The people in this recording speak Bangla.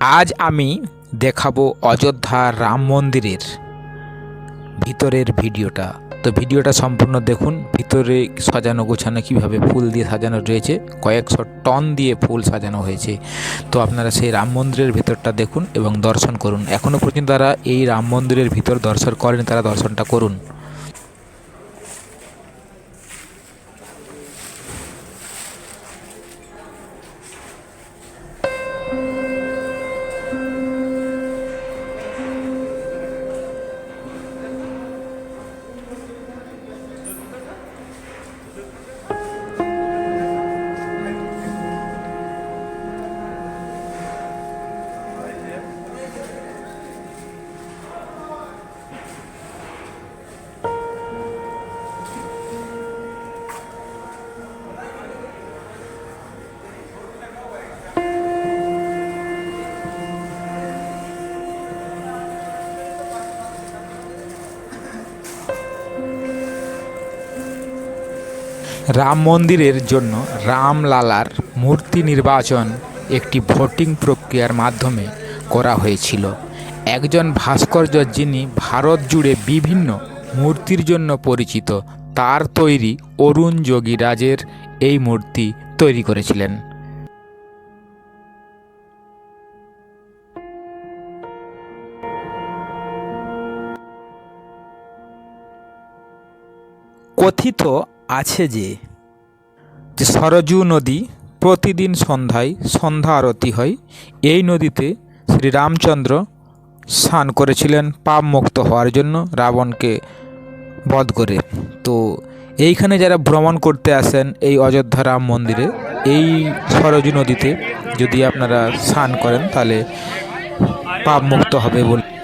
আজ আমি দেখাবো অযোধ্যা রাম মন্দিরের ভিতরের ভিডিওটা। তো ভিডিওটা সম্পূর্ণ দেখুন, ভিতরে সাজানো গোছানো, কীভাবে ফুল দিয়ে সাজানো রয়েছে, কয়েকশো টন দিয়ে ফুল সাজানো হয়েছে। তো আপনারা সেই রাম মন্দিরের ভিতরটা দেখুন এবং দর্শন করুন। এখনও পর্যন্ত যারা এই রাম মন্দিরের ভিতর দর্শন করেন, তারা দর্শনটা করুন। রাম মন্দিরের জন্য রামলালার মূর্তি নির্বাচন একটি ভোটিং প্রক্রিয়ার মাধ্যমে করা হয়েছিল। একজন ভাস্কর্য যিনি ভারত জুড়ে বিভিন্ন মূর্তির জন্য পরিচিত, তার তৈরি অরুণ যোগীরাজের এই মূর্তি তৈরি করেছিলেন। কথিত আছে যে যে সরজু নদী প্রতিদিন সন্ধ্যায় সন্ধ্যা আরতি হয়, এই নদীতে শ্রীরামচন্দ্র স্নান করেছিলেন পাপ মুক্ত হওয়ার জন্য রাবণকে বধ করে। তো এইখানে যারা ভ্রমণ করতে আসেন এই অযোধ্যা রাম মন্দিরে, এই সরজু নদীতে যদি আপনারা স্নান করেন তাহলে পাপ মুক্ত হবে বলে।